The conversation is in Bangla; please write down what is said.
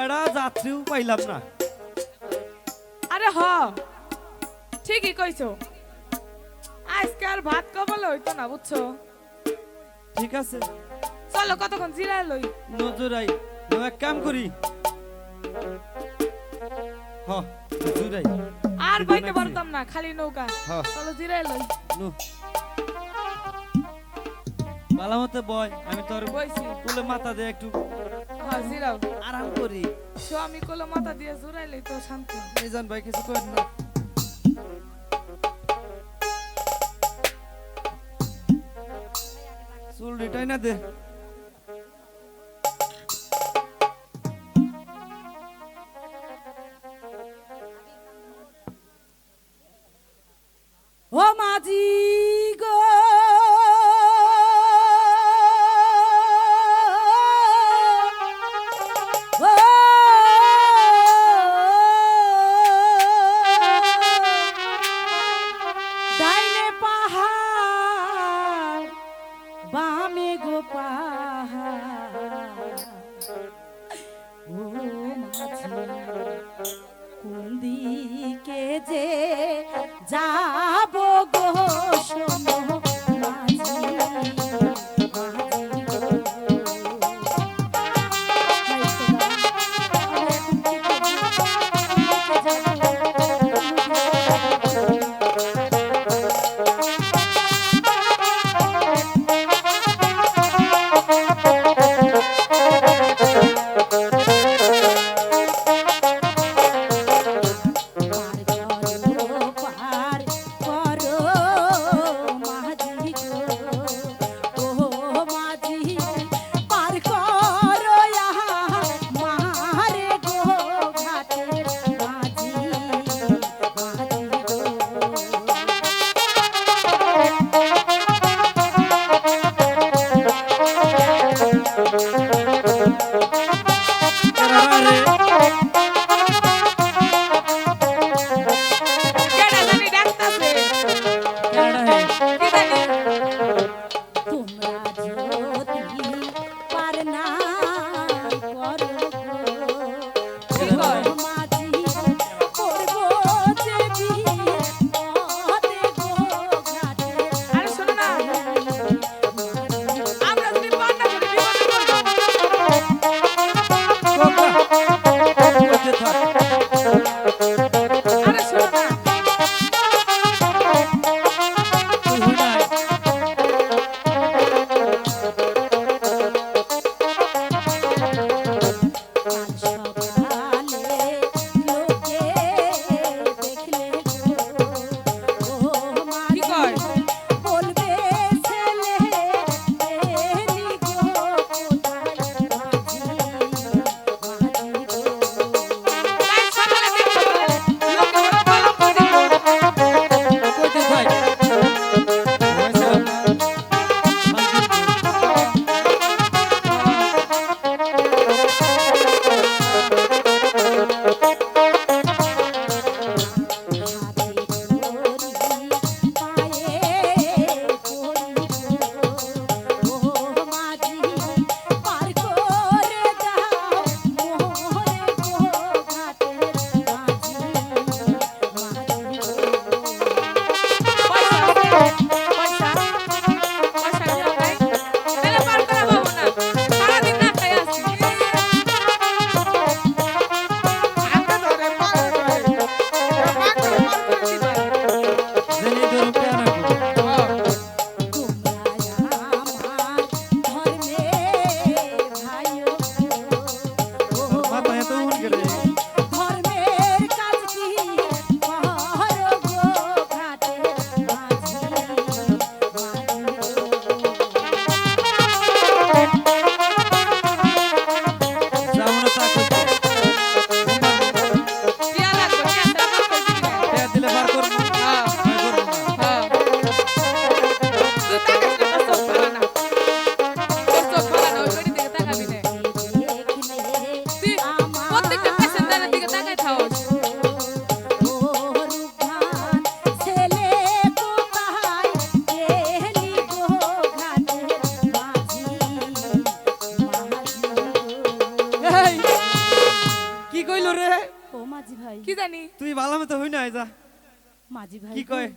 এরা যাত্রীও পাইলাম না। আরে হ ঠিকই কইছো। আজকে আর ভাত কবলে হইতো না বুঝছ? ঠিক আছে। চলো কতক্ষণ জিরায় লই। নজরাই নো এক কাম করি। হ নজরাই আর বইতে? পারতাম না খালি নৌকা। চলো জিরায় লই। নু। ভালো মতো বয় আমি তোর বইছি। কুলে মাথা দিয়ে একটু জিরাও আরাম করি। স্বামী কোলে মাথা দিয়ে জুড়াইলে তো শান্তি মিজান ভাই কিছু করেন না। চুল রিটাই না দে। ও মাঝি! ও মাঝি কোন দিকে যে Thank you. জানি। তুই ভালো মতো হই না যা। মাঝি ভাই কি কয়?